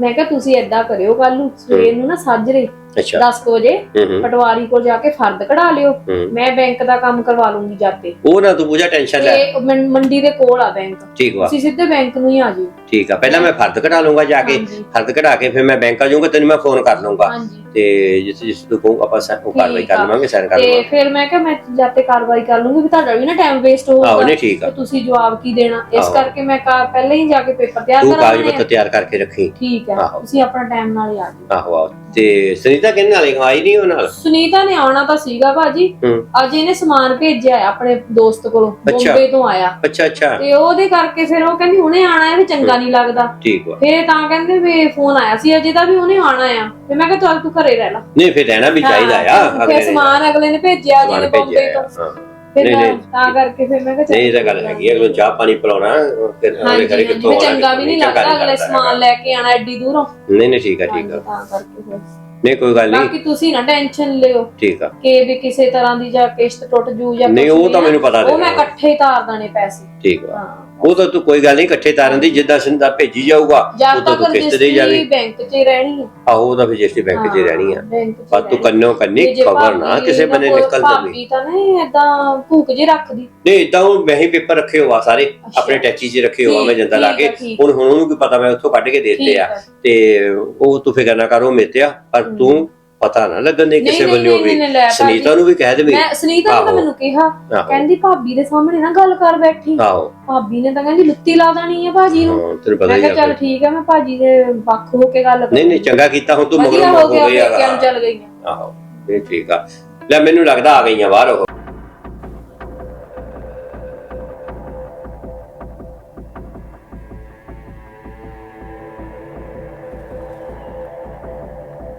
ਮੈਂ ਕਿਹਾ ਤੁਸੀਂ ਏਦਾਂ ਕਰਿਓ ਕੱਲ ਨੂੰ ਸਵੇਰ ਨੂੰ ਨਾ ਸਾਜਰੇ। ਅੱਛਾ। 10 ਕੁ ਵਜੇ ਹੂੰ ਹੂੰ। ਪਟਵਾਰੀ ਕੋਲ ਜਾ ਕੇ ਫਰਦ ਕਢਾ ਲਿਓ। ਹੂੰ। ਮੈਂ ਬੈਂਕ ਦਾ ਕੰਮ ਕਰਵਾ ਲੂੰਗੀ ਜਾ ਕੇ। ਉਹ ਨਾ ਤੂੰ ਪੂਜਾ ਟੈਨਸ਼ਨ ਲੈ। ਤੇ ਮੰਡੀ ਦੇ ਕੋਲ ਆ ਬੈਂਕ। ਠੀਕ ਵਾ। ਤੁਸੀਂ ਸਿੱਧੇ ਬੈਂਕ ਨੂੰ ਹੀ ਆ ਜਿਓ। ਠੀਕ ਆ। ਪਹਿਲਾਂ ਮੈਂ ਫਰਦ ਕਢਾ ਲੂੰਗਾ ਜਾ ਕੇ। ਫਰਦ ਕਢਾ ਕੇ ਫਿਰ ਮੈਂ ਬੈਂਕ ਆ ਜਾਊਂਗਾ ਤੈਨੂੰ ਮੈਂ ਫੋਨ ਕਰ ਲੂੰਗਾ। ਤੇ ਜਿਸ ਜਿਸ ਤੂੰ ਕਹੂੰ ਆਪਾਂ ਸਾ- ਉਹ ਕਾਰਵਾਈ ਕਰ ਆ। ਲਵਾਂਗੇ ਸਾਈਨ ਕਰ ਤੇ ਲਵਾਂਗੇ। ਫਿਰ ਮੈਂ ਕਿਹਾ ਮੈਂ ਜਾਤੇ ਕਾਰਵਾਈ ਕਰ ਲੂੰਗੀ ਵੀ ਤੁਹਾਡਾ ਵੀ ਨਾ ਟਾਈਮ ਵੇਸਟ ਆਹੋ ਹੋਊਗਾ ਨਹੀਂ ਠੀਕ ਆ। ਤੇ ਤੁਸੀਂ ਜਵਾਬ ਕੀ ਦੇਣਾ? ਇਸ ਆਹੋ। ਕਰਕੇ ਮੈਂ ਕਾ- ਪਹਿਲਾਂ ਹੀ ਜਾ ਕੇ ਪੇਪਰ ਤਿਆਰ ਤੂੰ ਕਾਗਜ਼ ਪੱਤਰ ਆ। ਤਿਆਰ ਕਰਕੇ ਰੱਖੀ। ਠੀਕ ਹੈ ਆਹੋ। ਤੁਸੀਂ ਆਪਣਾ ਟਾਈਮ ਨਾਲ ਹੀ ਆ ਜਿਓ। ਆਹੋ ਆਹੋ। ਤੇ ਸੁਨੀਤਾ ਕਿੰਨੇ ਨਾਲੇ ਆਈ ਨਹੀਂ ਉਹ ਨਾਲ? ਸੁਨੀਤਾ ਨੇ ਆਉਣਾ ਤਾਂ ਸੀਗਾ ਭਾਜੀ। ਹੂੰ। ਅੱਜ ਇਹਨੇ ਸਮਾਨ ਭੇਜਿਆ ਹੈ ਆਪਣੇ ਦੋਸਤ ਕੋਲੋਂ ਅੱਛਾ। ਬੰਬੇ ਤੋਂ ਆਇਆ। ਅੱਛਾ ਅੱਛਾ। ਤੇ ਉਹਦੇ ਕਰਕੇ ਫਿਰ ਉਹ ਕਹਿੰਦੀ ਹੁਣੇ ਆਣਾ ਹੈ ਵੀ ਚੰਗਾ ਨਹੀਂ ਲੱਗਦਾ। ਠੀਕ ਵਾ। ਫਿਰ ਤਾਂ ਕਹਿੰਦੇ ਵੀ ਫੋਨ ਆਇਆ ਸੀ ਅਜੇ ਦਾ ਵੀ ਉਹਨੇ ਆਣਾ ਆ। ਤੇ ਮੈਂ ਕਿਹਾ ਚੱਲ ਤੂੰ ਘਰੇ ਰਹਿ ਲੈ। ਨਹੀਂ ਫਿਰ ਰਹਿਣਾ ਵੀ ਚਾਹੀਦਾ ਆ ਹਾਂ, ਅਗਲੇ ਨੇ ਸਮਾਨ ਅਗਲੇ ਨੇ ਭੇਜਿਆ ਸਮਾਨ ਜਿਹਨੇ ਬੰਬੇ ਭੇਜਿਆ ਤੋਂ। ਹਾਂ। ਫਿਰ ਨਹੀਂ, ਮੈਂ- ਨਹੀਂ। ਤਾਂ ਕਰਕੇ ਫਿਰ ਮੈਂ ਕਿਹਾ ਚੱਲ ਨਹੀਂ ਇਹ ਤਾਂ ਗੱਲ ਹੈਗੀ ਹੈ ਅਗਲੇ ਨੂੰ ਚਾਹ ਪਾਣੀ ਪਿਲਾਉਣਾ ਫਿਰ ਅਗਲੇ ਹਾਂਜੀ ਕਰੇ ਹਾਂਜੀ, ਕਿੱਥੋਂ ਵੀ ਆਉਣਾ, ਚੰਗਾ ਵੀ ਨਹੀਂ ਚੰਗਾ ਲੱਗਦਾ ਅਗਲੇ ਸਮਾਨ ਲੈ ਕੇ ਆਣਾ ਐਡੀ ਦੂਰੋਂ? ਨਹੀਂ ਨਹੀਂ ਠੀਕ ਆ ਠੀਕ ਆ। ਤਾਂ ਕਰਕੇ ਫਿਰ। ਨਹੀਂ ਕੋਈ ਗੱਲ ਨਹੀਂ। ਬਾਕੀ ਤੁਸੀਂ ਨਾ ਟੈਨਸ਼ਨ ਲਿਓ। ਠੀਕ ਆ। ਕਿ ਵੀ ਕਿਸੇ ਤਰ੍ਹਾਂ ਦੀ ਜਾਂ ਕਿਸ਼ਤ ਟੁੱਟ ਜੂ ਜਾਂ ਨਹੀਂ ਕੁਛ ਉਹ ਤਾਂ ਆ। ਮੈਨੂੰ ਪਤਾ ਉਹ ਮੈਂ ਇਕੱਠੇ ਹੀ ਤਾਰ ਦੇਣੇ ਪੈਸੇ। ਠੀਕ ਵਾ ਹਾਂ। ਉਹ ਤਾਂ ਤੂੰ ਕੋਈ ਗੱਲ ਨਹੀਂ ਇਕੱਠੇ ਤਾਰਨ ਦੀ ਜਿੱਦਾਂ ਸਿੰਦਾ ਭੇਜੀ ਜਾਊਗਾ ਉਹ ਤਾਂ ਕਿਸ਼ਤ ਦੇ ਜਾਵੇ। ਬੈਂਕ 'ਚ ਹੀ ਰਹਿਣੀ ਹੈ। ਆਹੋ ਉਹਦਾ ਫਿਰ ਜਿਸਟੀ ਬੈਂਕ 'ਚ ਹੀ ਰਹਿਣੀ ਆ। ਬੈਂਕ 'ਚ ਤੂੰ। ਕੰਨੋ ਕੰਨੀ ਜੇ ਖਬਰ ਨਾ ਕਿਸੇ ਬੰਨੇ ਨਿਕਲ ਜਾਵੇ। ਭਾਬੀ ਤਾਂ ਨਹੀਂ ਏਦਾਂ ਭੂਕ ਜੇ ਰੱਖਦੀ। ਨਹੀਂ ਇਦਾਂ ਉਹ ਮੈਂ ਹੀ ਪੇਪਰ ਰੱਖੇ ਹੋਆ ਸਾਰੇ ਆਪਣੇ ਟੈਚੀ 'ਚ ਰੱਖੇ ਹੋਆ ਮੈਂ ਜੰਦਾ ਲਾ ਕੇ। ਹੁਣ ਹੁਣ ਉਹਨੂੰ ਕੀ ਪਤਾ ਮੈਂ ਉੱਥੋਂ ਕੱਢ ਕੇ ਦੇਤੇ ਠੀਕ ਆ। ਤੇ ਉਹ ਤੂੰ ਫਿਕਰ ਨਾ ਕਰ ਮੇਤਿਆ ਪਰ ਤੂੰ ਪਤਾ ਨਾ ਲੱਗਣ ਦੇ ਕਿਸੇ ਵੱਲੋਂ ਵੀ। ਸੁਨੀਤਾ ਨੂੰ ਵੀ ਕਹਿ ਦੇਵੀਂ। ਮੈਂ ਸੁਨੀਤਾ ਨੇ। ਮੈਨੂੰ ਕਿਹਾ। ਕਹਿੰਦੀ ਭਾਬੀ ਦੇ ਸਾਹਮਣੇ ਨਾ ਗੱਲ ਕਰ ਬੈਠੀ। ਆਹੋ। ਭਾਬੀ ਨੇ ਤਾਂ ਕਹਿੰਦੀ ਲੁੱਤੀ ਲਾ ਦੇਣੀ ਹੈ ਭਾਜੀ ਨੂੰ। ਹਾਂ, ਤੈਨੂੰ ਪਤਾ ਹੀ ਆ ਚੱਲ ਠੀਕ ਹੈ ਮੈਂ ਭਾਜੀ ਦੇ ਵੱਖ ਹੋ ਕੇ ਗੱਲ ਨਹੀਂ ਨਹੀਂ ਚੰਗਾ ਕੀਤਾ ਹੁਣ ਤੂੰ ਮਗਰੋਂ ਹੋ ਗਿਆ ਚੱਲ ਗਈ। ਆਹੋ ਇਹ ਠੀਕ ਆ। ਲੈ ਮੈਨੂੰ ਲੱਗਦਾ ਆ ਗਈਆਂ ਬਾਹਰ ਉਹ।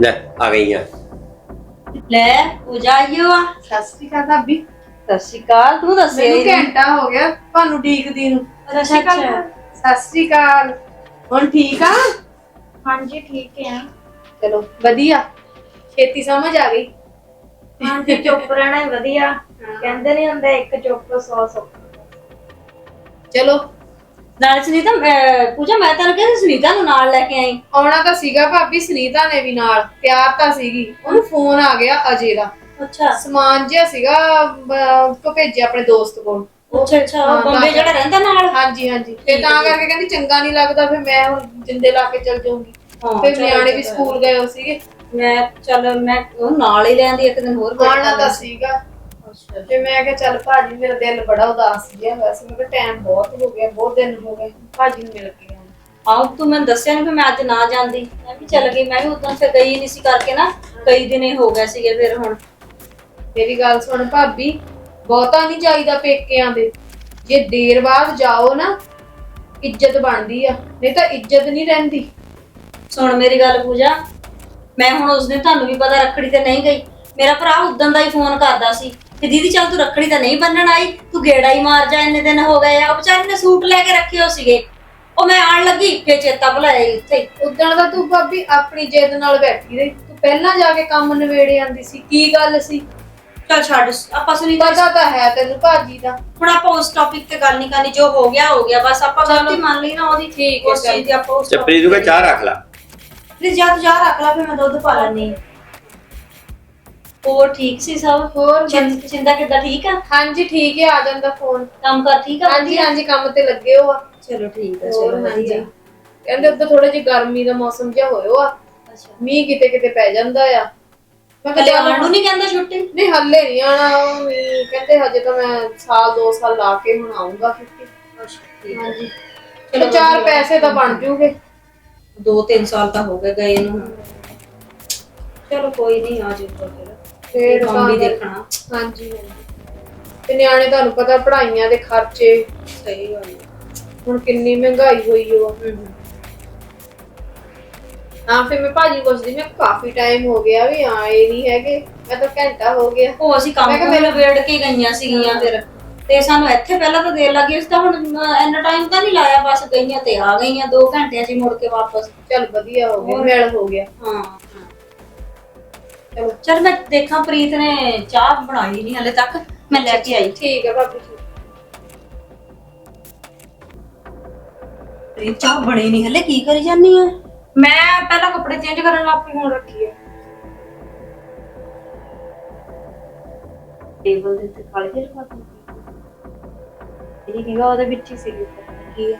ਲੈ ਆ ਗਈਆਂ ਲੈ ਪੂਜਾ ਆਇਓ ਆ? ਸਤਿ ਸ਼੍ਰੀ ਅਕਾਲ ਭਾਬੀ। ਸਤਿ ਸ਼੍ਰੀ ਅਕਾਲ ਤੂੰ ਦੱਸੇ ਮੈਨੂੰ ਘੰਟਾ ਹੋ ਗਿਆ। ਤੁਹਾਨੂੰ ਡੀਕਦੀ ਨੂੰ। ਅੱਛਾ ਅੱਛਾ। ਸਤਿ ਸ਼੍ਰੀ ਅਕਾਲ। ਹੁਣ ਠੀਕ ਆ? ਹਾਂਜੀ ਠੀਕ ਹੈ। ਚਲੋ ਵਧੀਆ। ਛੇਤੀ ਸਮਝ ਆ ਗਈ। ਹਾਂਜੀ ਚੁੱਪ ਰਹਿਣਾ ਵਧੀਆ। ਕਹਿੰਦੇ ਨਹੀਂ ਹੁੰਦੇ ਇੱਕ ਚੁੱਪ ਸੌ ਸੁੱਖ। ਚਲੋ ਨਾਲ ਸੁਨੀਤਾ ਮੈਂ- ਪੂਜਾ ਮੈਂ ਤੈਨੂੰ ਕਹਿੰਦੀ ਸੁਨੀਤਾ ਨੂੰ ਨਾਲ ਲੈ ਕੇ ਆਈ। ਆਉਣਾ ਤਾਂ ਸੀਗਾ ਭਾਬੀ ਸੁਨੀਤਾ ਨੇ ਵੀ ਨਾਲ ਤਿਆਰ ਤਾਂ ਸੀਗੀ। ਉਹਨੂੰ ਫੋਨ ਆ ਗਿਆ ਅਜੇ ਦਾ। ਅੱਛਾ। ਸਮਾਨ ਜਿਹਾ ਸੀਗਾ ਅਹ, ਕੋ ਭੇਜਿਆ ਆਪਣੇ ਦੋਸਤ ਕੋਲ। ਅੱਛਾ ਅੱਛਾ ਹਾਂ, ਬੰਬੇ ਤਾਂ- ਜਿਹੜਾ ਰਹਿੰਦਾ ਨਾਲ? ਹਾਂਜੀ ਹਾਂਜੀ। ਤੇ ਤਾਂ ਕਰਕੇ ਕਹਿੰਦੀ ਚੰਗਾ ਨਹੀਂ ਲੱਗਦਾ ਫਿਰ ਮੈਂ ਹੁਣ ਜਿੰਦੇ ਲਾ ਕੇ ਚਲ ਜਾਊਂਗੀ। ਹਾਂ, ਫਿਰ ਚਲੋ ਨਿਆਣੇ ਵੀ। ਸਕੂਲ ਗਏ ਹੋ ਸੀਗੇ। ਮੈਂ ਚੱਲ ਮੈਂ ਉਹ ਨਾਲ ਹੀ ਲੈਂਦੀ ਇੱਕ ਦਿਨ ਹੋਰ ਆਉਣਾ ਤਾਂ ਸੀਗਾ। ਤੇ ਮੈਂ ਕਿਹਾ ਚੱਲ ਭਾਜੀ ਮੇਰਾ ਦਿਲ ਬੜਾ ਉਦਾਸ ਜਿਹਾ ਹੋਇਆ ਸੀ ਮੈਂ ਕਿਹਾ ਟਾਈਮ ਬਹੁਤ ਹੋ ਗਿਆ ਬਹੁਤ ਦਿਨ ਹੋ ਗਏ ਭਾਜੀ ਨੂੰ ਮਿਲ ਕੇ ਆਉਣਾ। ਆਹ ਤੂੰ ਮੈਨੂੰ ਦੱਸਿਆ ਨਹੀਂ ਕਿ ਮੈਂ ਅੱਜ ਨਾ ਜਾਂਦੀ। ਮੈਂ ਵੀ ਚੱਲ ਗਈ ਮੈਂ ਵੀ ਉਦੋਂ ਫਿਰ ਗਈ ਨਹੀਂ ਸੀ ਕਰਕੇ ਨਾ ਕਈ ਦਿਨ ਹੀ ਹੋ ਗਏ ਸੀਗੇ ਫਿਰ ਹੁਣ। ਮੇਰੀ ਗੱਲ ਸੁਣ ਭਾਬੀ ਬਹੁਤਾ ਨਹੀਂ ਚਾਹੀਦਾ ਪੇਕਿਆਂ ਦੇ। ਜੇ ਦੇਰ ਬਾਅਦ ਜਾਓ ਨਾ ਇੱਜ਼ਤ ਬਣਦੀ ਆ ਨਹੀਂ ਤਾਂ ਇੱਜ਼ਤ ਨਹੀਂ ਰਹਿੰਦੀ। ਸੁਣ ਮੇਰੀ ਗੱਲ ਪੂਜਾ ਮੈਂ ਹੁਣ ਉਸ ਦਿਨ ਤੁਹਾਨੂੰ ਵੀ ਪਤਾ ਰੱਖੜੀ ਤੇ ਨਹੀਂ ਗਈ। ਮੇਰਾ ਭਰਾ ਉਦੋਂ ਦਾ ਹੀ ਫੋਨ ਕਰਦਾ ਸੀ। ਕਿ ਦੀਦੀ ਚੱਲ ਤੂੰ ਰੱਖੜੀ ਤਾਂ ਨਹੀਂ ਬੰਨਣ ਆਈ ਤੂੰ ਗੇੜਾ ਹੀ ਮਾਰ ਜਾ ਇੰਨੇ ਦਿਨ ਹੋ ਗਏ ਆ। ਉਹ ਵਿਚਾਰੀ ਨੇ ਸੂਟ ਲੈ ਕੇ ਰੱਖੇ ਹੋ ਸੀਗੇ। ਉਹ ਮੈਂ ਆਣ ਲੱਗੀ ਫੇਰ ਚੇਤਾ ਭੁਲਾਇਆ ਹੀ ਉੱਥੇ। ਉਦੋਂ ਤਾਂ ਤੂੰ ਭਾਬੀ ਆਪਣੀ ਜਿੱਦ ਨਾਲ ਬੈਠੀ ਰਹੀ। ਤੂੰ ਪਹਿਲਾਂ ਜਾ ਕੇ ਕੰਮ ਨਿਬੇੜੇ ਆਂਦੀ ਸੀ ਕੀ ਗੱਲ ਸੀ? ਚੱਲ ਛੱਡ ਆਪਾਂ ਸੁਣੀ ਪਤਾ ਤਾਂ ਹੈ ਤੈਨੂੰ ਭਾਜੀ ਦਾ। ਹੁਣ ਆਪਾਂ ਉਸ ਟੌਪਿਕ ਤੇ ਗੱਲ ਨਹੀਂ ਕਰਨੀ ਜੋ ਹੋ ਗਿਆ ਹੋ ਗਿਆ ਬਸ ਆਪਾਂ ਗਲਤੀ ਮੰਨ ਲਈ ਨਾ ਉਹਦੀ ਠੀਕ ਹੈ, ਉਸ ਚੀਜ਼ ਦੀ ਆਪਾਂ ਉਸ ਤੇ ਪ੍ਰੀਤੂ ਕਾ ਚਾਹ ਰੱਖ ਲੈ। ਪਲੀਜ਼ ਜਾ ਤੂੰ ਜਾ ਰੱਖ ਲੈ ਫਿਰ ਮੈਂ ਦੁੱਧ ਪਾ ਲੈਣੀ ਹੋਰ ਠੀਕ ਸੀ ਸਭ? ਹੋਰ ਚਿੰ- ਚਿੰਤਾ ਕਿੱਦਾਂ ਠੀਕ ਆ? ਹਾਂਜੀ ਠੀਕ ਹੈ ਆ ਜਾਂਦਾ ਫੋਨ ਕੰਮ ਕਰ ਠੀਕ ਆ ਹਾਂਜੀ ਹਾਂਜੀ ਕੰਮ ਤੇ ਲੱਗੇ ਹੋ ਆ। ਚਲੋ ਠੀਕ ਆ ਹੋਰ ਚਲੋ ਹਾਂਜੀ। ਵਧੀਆ ਕਹਿੰਦੇ ਉੱਧਰ ਥੋੜਾ ਜਿਹਾ ਗਰਮੀ ਦਾ ਮੌਸਮ ਜਿਹਾ ਹੋਇਆ ਆ ਅੱਛਾ। ਮੀਂਹ ਕਿਤੇ ਕਿਤੇ ਪੈ ਜਾਂਦਾ ਆ। ਮੈਂ ਕਿਹਾ ਆਉਣ ਨੂੰ ਚੱਲ ਨਹੀਂ ਕਹਿੰਦਾ ਛੁੱਟੀ? ਨਹੀਂ ਹੱਲੇ ਨਹੀਂ ਆਣਾ ਉਹ ਵੀ ਕਹਿੰਦੇ ਹਜੇ ਤਾਂ ਮੈਂ ਸਾਲ ਦੋ ਸਾਲ ਲਾ ਕੇ ਹੁਣ ਆਉਂਗਾ ਕਿਉਂਕਿ ਅੱਛਾ ਹਾਂਜੀ। ਚਲੋ ਚਾਰ ਵਧੀਆ। ਪੈਸੇ ਤਾਂ ਬਣ ਜੂਗੇ। ਦੋ ਤਿੰਨ ਸਾਲ ਤਾਂ ਹੋ ਗਏ ਗਏ ਨੂੰ। ਚਲੋ ਕੋਈ ਨਹੀਂ ਆ ਜਾਊਗਾ ਫਿਰ ਫੇਰ ਕੰਮ ਵੀ ਤਾਂ- ਦੇਖਣਾ। ਹਾਂਜੀ ਹਾਂਜੀ। ਤੇ ਨਿਆਣੇ ਤੁਹਾਨੂੰ ਪਤਾ ਪੜ੍ਹਾਈਆਂ ਦੇ ਖਰਚੇ ਸਹੀ ਗੱਲ ਹੈ ਹੁਣ ਕਿੰਨੀ ਮਹਿੰਗਾਈ ਹੋਈ ਹੋ ਹਾਂ। ਫਿਰ ਮੈਂ ਭਾਜੀ ਪੁੱਛਦੀ ਮੈਂ ਕਾਫੀ ਟਾਈਮ ਹੋ ਗਿਆ ਵੀ ਆਏ ਨਹੀਂ ਹੈਗੇ। ਮੈਂ ਤਾਂ ਘੰਟਾ ਹੋ ਗਿਆ। ਉਹ ਅਸੀਂ ਕੰਮ ਮੈਂ ਕਿਹਾ ਵੇੜ ਕੇ ਗਈਆਂ ਸੀਗੀਆਂ ਫਿਰ। ਤੇ ਸਾਨੂੰ ਇੱਥੇ ਪਹਿਲਾਂ ਤਾਂ ਦੇਰ ਲੱਗੀ ਉਸ ਤਾਂ ਹੁਣ ਅਹ, ਇੰਨਾ ਟਾਈਮ ਤਾਂ ਨਹੀਂ ਲਾਇਆ ਬਸ ਗਈਆਂ ਤੇ ਆ ਗਈਆਂ 2 ਘੰਟਿਆਂ 'ਚ ਹੀ ਮੁੜ ਕੇ ਵਾਪਸ। ਚੱਲ ਵਧੀਆ ਹੋ ਗਿਆ। ਮਿਲ ਹੋ ਗਿਆ। ਹਾਂ। ਚਲੋ ਚਲ ਮੈਂ ਦੇਖਾਂ ਪ੍ਰੀਤ ਨੇ ਚਾਹ ਬਣਾਈ ਨਹੀਂ ਹਲੇ ਤੱਕ। ਮੈਂ ਲੈ ਕੇ ਆਈ। ਠੀਕ ਹੈ ਭਾਬੀ ਜੀ। ਪ੍ਰੀਤ ਚਾਹ ਬਣੀ ਨਹੀਂ ਹਲੇ ਕੀ ਕਰੀ ਜਾਨੀ ਆ ਮੈਂ ਪਹਿਲਾਂ ਕੱਪੜੇ ਚੇਂਜ ਕਰਨ ਲੱਗ ਪਈ ਰੱਖੀ ਹੈ ਟੇਬਲ ਦੇ ਉੱਤੇ ਕਾਲੇ ਜਿਹੇ ਲਿਫਾਫੇ ਜਿਹੜੀ ਕਿਹਾ ਉਹਦੇ ਵਿੱਚ ਹੀ ਸੀਗੀ ਕੀ ਹੈ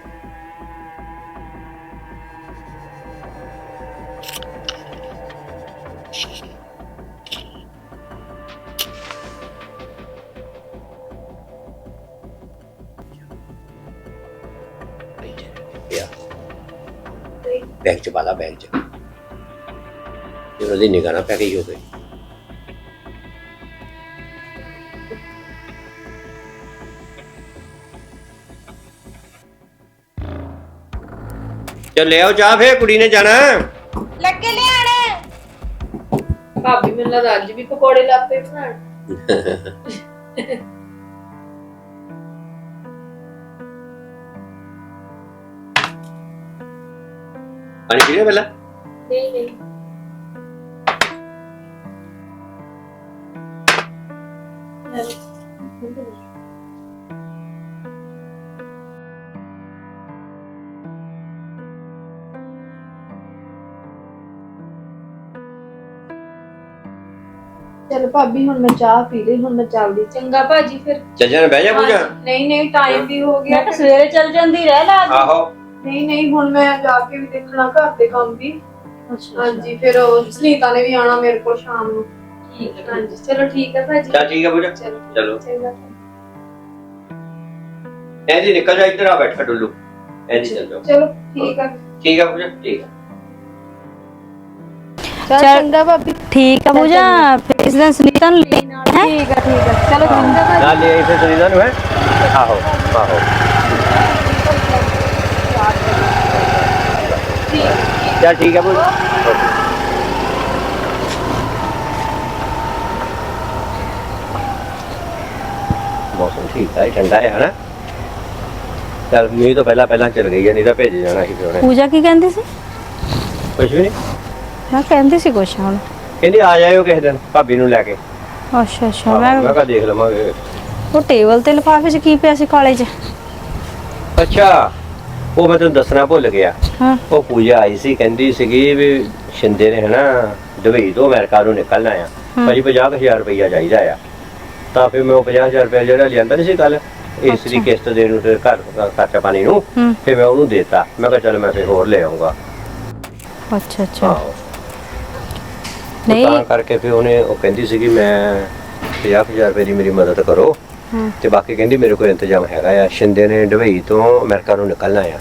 ਚ ਵਾਲਾ ਬੈਗ ਚ। ਇਹ ਉਹਦੀ ਨਿਗਾਹ ਨਾ ਪੈ ਗਈ ਹੋਵੇ ਚੱਲ ਲੈ ਆਓ ਚਾਹ ਫੇਰ ਕੁੜੀ ਨੇ ਜਾਣਾ। ਲੱਗੇ ਲਿਆਣੇ ਭਾਬੀ ਮੈਨੂੰ ਲੱਗਦਾ ਅੱਜ ਵੀ ਪਕੌੜੇ ਲਾਪੇ ਬਣਾਉਣ। *laughs* ਪਹਿਲਾਂ ਨਹੀਂ ਨਹੀਂ ਚਲ ਭਾਬੀ ਹੁਣ ਮੈਂ ਚਾਹ ਪੀ ਲਈ ਹੁਣ ਮੈਂ ਚੱਲਦੀ। ਚੰਗਾ ਭਾਜੀ ਫਿਰ। ਚੱਲ ਜਾਣਾ ਬਹਿ ਜਾ ਪੂਜਾ ਨਹੀਂ ਨਹੀਂ ਟਾਈਮ ਵੀ ਹੋ ਗਿਆ। ਮੈਂ ਤਾਂ ਸਵੇਰੇ ਚੱਲ ਜਾਂਦੀ ਰਹਿ ਲਾ ਆਹੋ। ਨਹੀਂ ਨਹੀਂ ਹੁਣ ਮੈਂ ਜਾ ਕੇ ਵੀ ਦੇਖਣਾ ਘਰ ਦੇ ਕੰਮ ਵੀ। ਹਾਂਜੀ ਫਿਰ ਉਹ ਸੁਨੀਤਾ ਨੇ ਵੀ ਆਣਾ ਮੇਰੇ ਕੋਲ ਸ਼ਾਮ ਨੂੰ। ਠੀਕ ਹੈ ਹਾਂਜੀ ਚਲੋ ਠੀਕ ਹੈ ਭਾਜੀ। ਚੱਲ ਠੀਕ ਹੈ ਪੂਜਾ। ਚਲੋ ਚਲੋ। ਚੰਗਾ। ਐਂਦੀ ਨਿਕਲ ਜਾ ਇੱਧਰ ਆ ਬੈਠਾ ਡੁੱਲੂ। ਐਂਦੀ ਚੱਲ। ਜਾਓ ਚਲੋ ਠੀਕ ਹੈ। ਠੀਕ ਹੈ ਪੂਜਾ ਠੀਕ ਹੈ। ਚਲ ਚੱਲ। ਚੰਗਾ ਭਾਬੀ। ਠੀਕ ਆ ਪੂਜਾ ਫਿਰ ਇਸ ਦਿਨ ਸੁਨੀਤਾ ਨੂੰ ਲੈਣ ਆਉਣਾ ਹੈ ਠੀਕ ਹੈ ਠੀਕ ਹੈ। ਚਲੋ ਚੰਗਾ ਭਾਜੀ ਨਾਲ ਲੈ ਇਸੇ ਸੁਨੀਤਾ ਨੂੰ ਹੈ? ਆਹੋ ਆਹੋ। ਚੱਲ ਠੀਕ ਹੈ ਪੂਜਾ ਮੌਸਮ ਠੀਕ ਹੈ ਠੰਡਾ ਹੈ ਹਨਾ? ਚੱਲ ਮੀਂਹ ਤੋਂ ਪਹਿਲਾਂ ਪਹਿਲਾਂ ਚੱਲ ਗਈ ਹੈ ਨਹੀਂ ਤਾਂ ਭੇਜ ਜਾਣਾ ਸੀ ਫਿਰ ਉਹਨੇ। ਪੂਜਾ ਕੀ ਕਹਿੰਦੀ ਸੀ? ਕੁਝ ਵੀ ਨਹੀਂ। ਮੈਂ ਕਹਿੰਦੀ ਸੀ ਕੁਛ ਹੁਣ। ਕਹਿੰਦੀ ਆ ਜਾਇਓ ਕਿਸੇ ਦਿਨ ਭਾਬੀ ਨੂੰ ਲੈ ਕੇ। ਅੱਛਾ ਅੱਛਾ ਮੈਂ ਮੈਂ ਕਿਹਾ ਦੇਖ ਲਵਾਂਗੇ। ਉਹ ਟੇਬਲ ਤੇ ਲਿਫਾਫੇ 'ਚ ਕੀ ਪਿਆ ਸੀ ਕਾਲੇ 'ਚ? ਅੱਛਾ। ਉਹ ਮੈਂ ਤੈਨੂੰ ਦੱਸਣਾ ਭੁੱਲ ਗਿਆ। ਹਾਂ। ਉਹ ਪੂਜਾ ਆਈ ਸੀ ਕਹਿੰਦੀ ਸੀਗੀ ਵੀ ਸ਼ਿੰਦੇ ਨੇ ਹਨਾ ਦੁਬਈ ਤੋਂ ਅਮਰੀਕਾ ਨੂੰ ਨਿਕਲਣਾ ਆ। ਭਾਜੀ 50000 ਰੁਪਈਆ ਚਾਹੀਦਾ ਆ। ਤਾਂ ਫਿਰ ਮੈਂ ਉਹ 50000 ਰੁਪਇਆ ਜਿਹੜਾ ਲਿਆਂਦਾ ਨਹੀਂ ਸੀ ਕੱਲ ਇਸ ਦੀ। ਕਿਸ਼ਤ ਦੇਣ ਨੂੰ ਤੇ ਘਰ ਖਰਚਾ ਪਾਣੀ ਨੂੰ ਫਿਰ ਮੈਂ ਉਹਨੂੰ ਦੇਤਾ। ਮੈਂ ਕਿਹਾ ਚੱਲ ਮੈਂ ਫਿਰ ਹੋਰ ਲੈ ਆਉਂਗਾ ਅੱਛਾ ਅੱਛਾ। ਨਹੀਂ। ਤਾਂ ਕਰਕੇ ਫਿਰ ਉਹਨੇ ਉਹ ਕਹਿੰਦੀ ਸੀਗੀ ਮੈਂ 50000 ਰੁਪਏ ਦੀ ਮੇਰੀ ਮਦਦ ਕਰੋ। ਤੇ ਬਾਕੀ ਕਹਿੰਦੀ ਮੇਰੇ ਕੋਲ ਇੰਤਜ਼ਾਮ ਹੈਗਾ ਆ ਸ਼ਿੰਦੇ ਨੇ ਦੁਬਈ ਤੋਂ ਅਮਰੀਕਾ ਨੂੰ ਨਿਕਲਣਾ ਆ।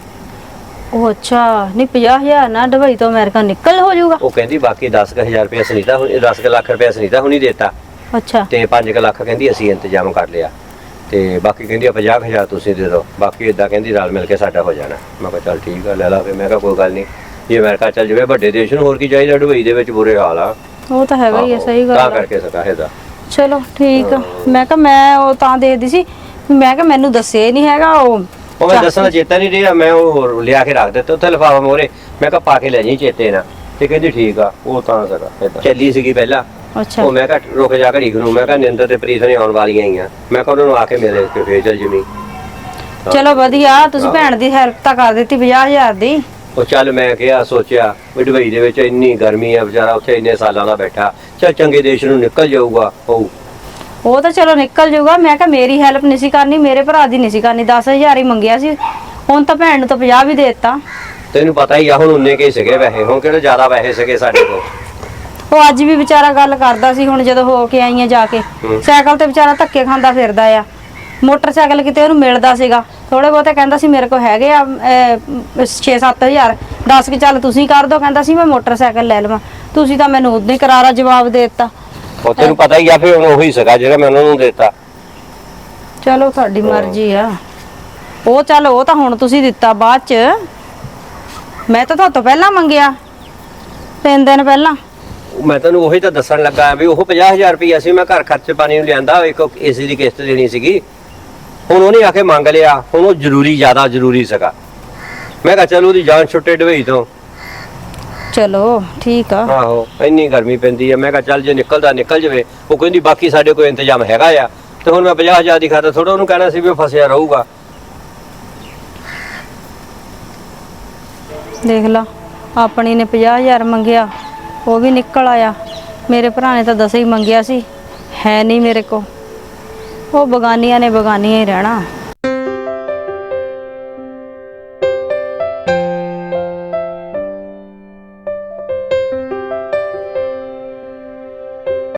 ਉਹ ਅੱਛਾ ਨਹੀਂ 50000 ਨਾ ਦੁਬਈ ਤੋਂ ਅਮਰੀਕਾ ਨਿਕਲ ਹੋ ਜਾਊਗਾ? ਉਹ ਕਹਿੰਦੀ ਬਾਕੀ 10000 ਰੁਪਏ ਸੁਨੀਤਾ ਹੁਣੀ 10 ਲੱਖ ਰੁਪਏ ਸੁਨੀਤਾ ਹੁਣੀ ਦੇਤਾ। ਅੱਛਾ। ਤੇ 5 ਲੱਖ ਕਹਿੰਦੀ ਅਸੀਂ ਇੰਤਜ਼ਾਮ ਕਰ ਲਿਆ। ਤੇ ਬਾਕੀ ਕਹਿੰਦੀ ਆ 50000 ਤੁਸੀਂ ਦੇ ਦਿਓ। ਬਾਕੀ ਇਦਾਂ ਕਹਿੰਦੀ ਰਲ ਮਿਲ ਕੇ ਸਾਡਾ ਹੋ ਜਾਣਾ। ਮੈਂ ਕਿਹਾ ਚੱਲ ਠੀਕ ਆ ਲੈ ਲਾ ਫਿਰ। ਮੈਂ ਕਿਹਾ ਕੋਈ ਗੱਲ ਨਹੀਂ। ਜੇ ਅਮਰੀਕਾ ਚੱਲ ਜਾਵੇ ਵੱਡੇ ਦੇਸ਼ ਨੂੰ ਹੋਰ ਕੀ ਚਾਹੀਦਾ ਦੁਬਈ ਦੇ ਵਿੱਚ ਬੁਰੇ ਹਾਲ ਆ। ਉਹ ਤਾਂ ਹੈਗਾ ਹੀ ਹੈ ਸਹੀ ਗੱਲ ਆ। ਕਰਕੇ ਸਕਾ ਇਹਦਾ। ਚਲੋ ਠੀਕ ਆ। ਮੈਂ ਕਿਹਾ ਮੈਂ ਉਹ ਤਾਂ ਦੇਖਦੀ ਸੀ। ਮੈਂ ਕਿਹਾ ਮੈਨੂੰ ਦੱਸਿਆ ਹੀ ਨਹੀਂ ਹੈਗਾ ਉਹ ਉਹ ਮੈਂ ਦੱਸਣਾ ਚੇਤਾ ਨਹੀਂ ਰਿਹਾ ਮੈਂ ਉਹ ਲਿਆ ਕੇ ਰੱਖ ਦਿੱਤਾ ਉੱਥੇ ਲਿਫਾਫਾ ਮੋਰੇ ਮੈਂ ਕਿਹਾ ਪਾ ਕੇ ਲੈ ਜਾਈਂ ਚੇਤੇ ਨਾਲ। ਤੇ ਕਹਿੰਦੀ ਠੀਕ ਆ ਉਹ ਤਾਂ ਸਕਾ ਏਦਾਂ। ਚੱਲੀ ਸੀਗੀ ਪਹਿਲਾਂ। ਅੱਛਾ। ਉਹ ਮੈਂ ਕਿਹਾ ਰੁਕ ਜਾ ਘੜੀ ਨੂੰ ਮੈਂ ਕਿਹਾ ਨਿੰਦਰ ਤੇ ਪ੍ਰੀਤ ਨੇ ਆਉਣ ਵਾਲੀਆਂ ਹੀ ਆ। ਮੈਂ ਕਿਹਾ ਉਹਨਾਂ ਨੂੰ ਆ ਕੇ ਮਿਲੇ ਤੇ ਫੇਰ ਚੱਲ ਜਮੀ। ਚਲੋ ਵਧੀਆ ਤੁਸੀਂ ਭੈਣ ਦੀ ਹੈਲਪ ਤਾਂ ਕਰ ਦਿੱਤੀ 50000 ਦੀ। ਉਹ ਚੱਲ ਮੈਂ ਕਿਹਾ ਸੋਚਿਆ ਵੀ ਦੁਬਈ ਦੇ ਵਿੱਚ ਇੰਨੀ ਗਰਮੀ ਆ ਵਿਚਾਰਾ ਉੱਥੇ ਇੰਨੇ ਸਾਲਾਂ ਦਾ ਬੈਠਾ। ਚੱਲ ਚੰਗੇ ਦੇਸ਼ ਨੂੰ ਨਿਕਲ ਜਾਊਗਾ ਉਹ ਉਹ ਤਾਂ ਚਲੋ ਨਿਕਲ ਜਾਊਗਾ। ਮੈਂ ਕਿਹਾ ਮੇਰੀ ਹੈਲਪ ਨਹੀਂ ਸੀ ਕਰਨੀ ਮੇਰੇ ਭਰਾ ਦੀ ਨਹੀਂ ਸੀ ਕਰਨੀ। 10000 ਹੀ ਮੰਗਿਆ ਸੀ। ਹੁਣ ਤਾਂ ਭੈਣ ਨੂੰ ਤਾਂ 50 ਵੀ ਦੇ ਦਿੱਤਾ। ਤੈਨੂੰ ਪਤਾ ਹੀ ਆ ਹੁਣ ਉਨੇ ਕੇ ਸੀਗੇ ਵੈਸੇ ਹੁਣ ਕਿਹੜੇ ਜ਼ਿਆਦਾ ਪੈਸੇ ਸੀਗੇ ਸਾਡੇ ਕੋਲ? ਉਹ ਅੱਜ ਵੀ ਵਿਚਾਰਾ ਗੱਲ ਕਰਦਾ ਸੀ ਹੁਣ ਜਦੋਂ ਹੋ ਕੇ ਆਈਆਂ ਜਾ ਕੇ। ਸਾਈਕਲ ਤੇ ਵਿਚਾਰਾ ਧੱਕੇ ਖਾਂਦਾ ਫਿਰਦਾ ਆ। ਮੋਟਰਸਾਈਕਲ ਕਿਤੇ ਉਹਨੂੰ ਮਿਲਦਾ ਸੀਗਾ। ਥੋੜੇ ਬਹੁਤੇ ਕਹਿੰਦਾ ਸੀ ਮੇਰੇ ਕੋਲ ਹੈਗੇ ਆ 6-7000 ਦੱਸ ਕੇ ਚੱਲ ਤੁਸੀਂ ਕਰ ਦੋ ਕਹਿੰਦਾ ਸੀ ਮੈਂ ਮੋਟਰਸਾਈਕਲ ਲੈ ਲਵਾਂ। ਤੁਸੀਂ ਤਾਂ ਮੈਨੂੰ ਉਦੋਂ ਹੀ ਕਰਾਰਾ ਜਵਾਬ ਦੇ ਦਿੱਤਾ। ਉਹ ਤੈਨੂੰ ਪਤਾ ਹੀ ਆ ਫਿਰ ਉਹੀ ਸੀਗਾ ਜਿਹੜਾ ਮੈਂ ਉਹਨਾਂ ਨੂੰ ਦਿੱਤਾ। ਚਲੋ ਤੁਹਾਡੀ ਮਰਜ਼ੀ ਆ। ਉਹ ਚੱਲ ਉਹ ਤਾਂ ਹੁਣ ਤੁਸੀਂ ਦਿੱਤਾ ਬਾਅਦ ਚ। ਮੈਂ ਤਾਂ ਤੁਹਾਡੇ ਤੋਂ ਪਹਿਲਾਂ ਮੰਗਿਆ। ਤਿੰਨ ਦਿਨ ਪਹਿਲਾਂ। ਮੈਂ ਤੈਨੂੰ ਉਹੀ ਤਾਂ ਦੱਸਣ ਲੱਗਾ ਵੀ ਉਹ 50000 ਰੁਪਈਆ ਸੀ ਮੈਂ ਘਰ ਖਰਚ ਪਾਣੀ ਨੂੰ ਲਿਆਂਦਾ ਇੱਕ ਏਸੀ ਦੀ ਕਿਸ਼ਤ ਦੇਣੀ ਸੀਗੀ। ਹੁਣ ਉਹਨੇ ਆ ਕੇ ਮੰਗ ਲਿਆ ਹੁਣ ਉਹ ਜ਼ਰੂਰੀ ਜ਼ਿਆਦਾ ਜ਼ਰੂਰੀ ਸੀਗਾ। ਮੈਂ ਕਿਹਾ ਚਲ ਉਹਦੀ ਜਾਨ ਛੁੱਟੇ ਡਵੇਈ ਤੋਂ। ਚਲੋ ਠੀਕ ਆ। ਆਹੋ ਇੰਨੀ ਗਰਮੀ ਪੈਂਦੀ ਆ। ਮੈਂ ਕਿਹਾ ਚੱਲ ਜੇ ਨਿਕਲਦਾ ਨਿਕਲ ਜਵੇ। ਉਹ ਕਹਿੰਦੀ ਬਾਕੀ ਸਾਡੇ ਕੋਲ ਇੰਤਜ਼ਾਮ ਹੈਗਾ ਆ। ਤੇ ਹੁਣ ਮੈਂ 50000 ਦੀ ਖਾਤਰ ਥੋੜਾ ਉਹਨੂੰ ਕਹਿਣਾ ਸੀ ਵੀ ਉਹ ਫਸਿਆ ਰਹੂਗਾ। ਦੇਖ ਲਾ ਆਪਣੀ ਨੇ 50000 ਮੰਗਿਆ ਉਹ ਵੀ ਨਿਕਲ ਆਇਆ। ਮੇਰੇ ਭਰਾ ਨੇ ਤਾਂ 10 ਹੀ ਮੰਗਿਆ ਸੀ। ਹੈ ਨਹੀਂ ਮੇਰੇ ਕੋ ਉਹ ਬਗਾਨੀਆਂ ਨੇ ਬਗਾਨੀਆਂ ਹੀ ਰਹਿਣਾ।